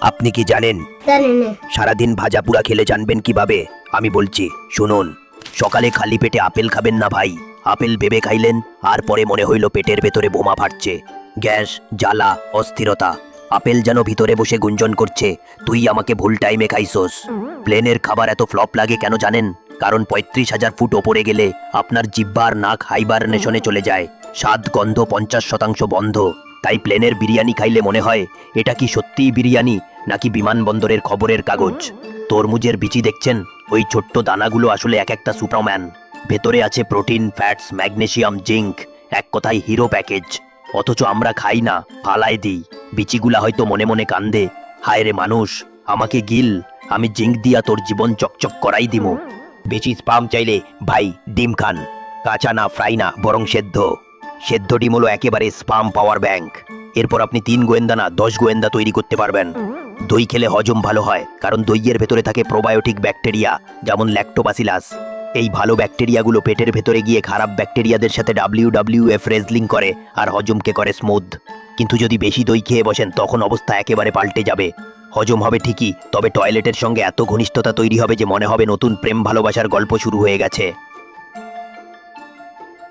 আপনি কি জানেন? সারাদিন ভাজা পুরা খেলে জানবেন কীভাবে? আমি বলছি শুনুন। সকালে খালি পেটে আপেল খাবেন না ভাই। আপেল ভেবে খাইলেন আর পরে মনে হইল পেটের ভেতরে বোমা ফাটছে। গ্যাস জ্বালা অস্থিরতা। আপেল যেন ভিতরে বসে গুঞ্জন করছে তুই আমাকে ভুল টাইমে খাইছোস। প্লেনের খাবার এত ফ্লপ লাগে কেন জানেন? কারণ পঁয়ত্রিশ হাজার ফুট ওপরে গেলে আপনার জিব্বার নাক হাইবার নেশনে চলে যায়। স্বাদ গন্ধ পঞ্চাশ শতাংশ বন্ধ। তাই প্লেনের বিরিয়ানি খাইলে মনে হয় এটা কি সত্যিই বিরিয়ানি নাকি বিমানবন্দরের খবরের কাগজ? তরমুজের বিচি দেখছেন? ওই ছোট্ট দানাগুলো আসলে এক একটা সুপারম্যান ভেতরে আছে প্রোটিন, ফ্যাটস, ম্যাগনেশিয়াম, জিঙ্ক, এক কথায় হিরো প্যাকেজ। অথচ আমরা খাই না, ফালাই দিই। বিচিগুলা হয়তো মনে মনে কান্দে। হায় রে মানুষ, আমাকে গিল। আমি জিঙ্ক দিয়া তোর জীবন চকচক করাই দিমু। বেশি স্পাম চাইলে ভাই, ডিম খান। কাঁচা না, ফ্রাই না, বরং সেদ্ধ। সেদ্ধ ডিম হলো একেবারে স্পাম পাওয়ার ব্যাংক। এরপর আপনি তিন গোয়েন্দা না, দশ গোয়েন্দা তৈরি করতে পারবেন। দই খেলে হজম ভালো হয়, কারণ দইয়ের ভেতরে থাকে প্রোবায়োটিক ব্যাকটেরিয়া, যেমন ল্যাক্টোবাসিলাস এই ভালো ব্যাকটেরিয়াগুলো পেটের ভেতরে গিয়ে খারাপ ব্যাকটেরিয়াদের সাথে ডাব্লিউ ডাব্লিউ এফ রেজলিং করে, আর হজমকে করে স্মুথ কিন্তু যদি বেশি দই খেয়ে বসেন, তখন অবস্থা একেবারে পাল্টে যাবে। হজম হবে ঠিকই, তবে টয়লেটের সঙ্গে এত ঘনিষ্ঠতা তৈরি হবে যে মনে হবে নতুন প্রেম ভালোবাসার গল্প শুরু হয়ে গেছে।